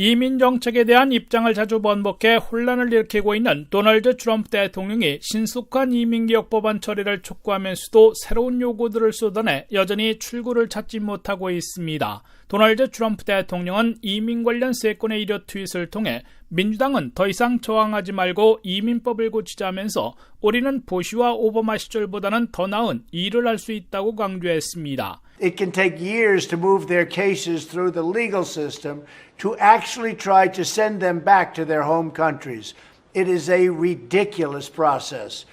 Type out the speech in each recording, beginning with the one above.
이민 정책에 대한 입장을 자주 번복해 혼란을 일으키고 있는 도널드 트럼프 대통령이 신속한 이민 개혁 법안 처리를 촉구하면서도 새로운 요구들을 쏟아내 여전히 출구를 찾지 못하고 있습니다. 도널드 트럼프 대통령은 이민 관련 세권의 이료 트윗을 통해 민주당은 더 이상 저항하지 말고 이민법을 고치자면서 우리는 보시와 오바마 시절보다는 더 나은 일을 할 수 있다고 강조했습니다. It can take years to move their cases through the legal system to actually try to send them back to their home countries. It is a ridiculous process.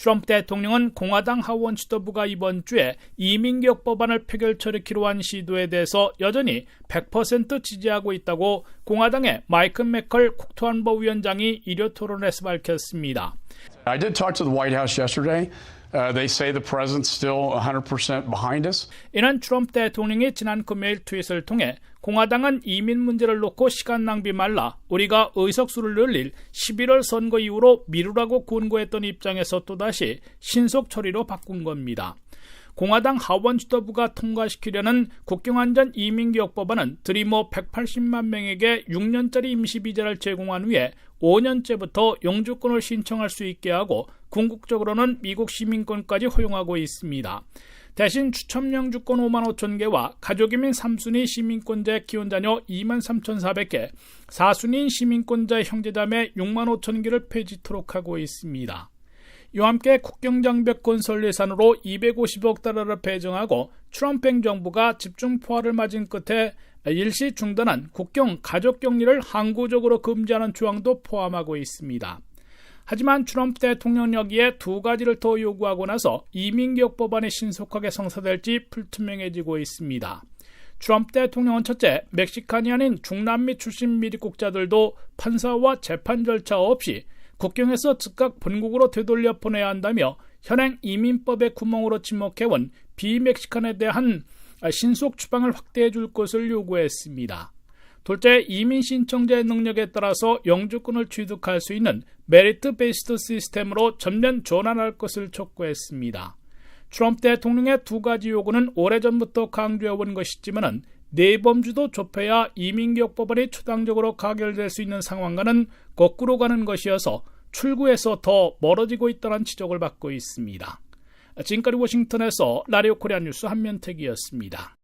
트럼프 대통령은 공화당 하원 지도부가 이번 주에 이민개혁 법안을 표결 처리키로 한 시도에 대해서 여전히 100% 지지하고 있다고 공화당의 마이클 맥컬 국토안보 위원장이 일요 토론에서 밝혔습니다. I did talk to the White House yesterday. Uh, they say the president's still 100% behind us. 이는 트럼프 대통령이 지난 금요일 트윗을 통해 공화당은 이민 문제를 놓고 시간 낭비 말라 우리가 의석수를 늘릴 11월 선거 이후로 미루라고 권고했던 입장에서 또다시 신속 처리로 바꾼 겁니다. 공화당 하원 지도부가 통과시키려는 국경안전 이민개혁 법안은 드리모 180만 명에게 6년짜리 임시비자를 제공한 후에 5년째부터 영주권을 신청할 수 있게 하고 궁극적으로는 미국 시민권까지 허용하고 있습니다. 대신 추첨 영주권 5만 5천 개와 가족이민 3순위 시민권자 기혼 자녀 2만 3,400개, 4순위인 시민권자 형제자매 6만 5천 개를 폐지토록 하고 있습니다. 이와 함께 국경장벽 건설 예산으로 250억 달러를 배정하고 트럼프 행정부가 집중 포화를 맞은 끝에 일시 중단한 국경 가족 격리를 항구적으로 금지하는 조항도 포함하고 있습니다. 하지만 트럼프 대통령 여기에 두 가지를 더 요구하고 나서 이민개혁 법안이 신속하게 성사될지 불투명해지고 있습니다. 트럼프 대통령은 첫째, 멕시칸이 아닌 중남미 출신 미리국자들도 판사와 재판 절차 없이 국경에서 즉각 본국으로 되돌려 보내야 한다며 현행 이민법의 구멍으로 지목해온 비멕시칸에 대한 신속 추방을 확대해 줄 것을 요구했습니다. 둘째, 이민 신청자의 능력에 따라서 영주권을 취득할 수 있는 메리트 베이스드 시스템으로 전면 전환할 것을 촉구했습니다. 트럼프 대통령의 두 가지 요구는 오래전부터 강조해온 것이지만 내범주도 좁혀야 이민개혁 법안이 초당적으로 가결될 수 있는 상황과는 거꾸로 가는 것이어서 출구에서 더 멀어지고 있다는 지적을 받고 있습니다. 지금까지 워싱턴에서 라디오 코리아 뉴스 한면택이었습니다.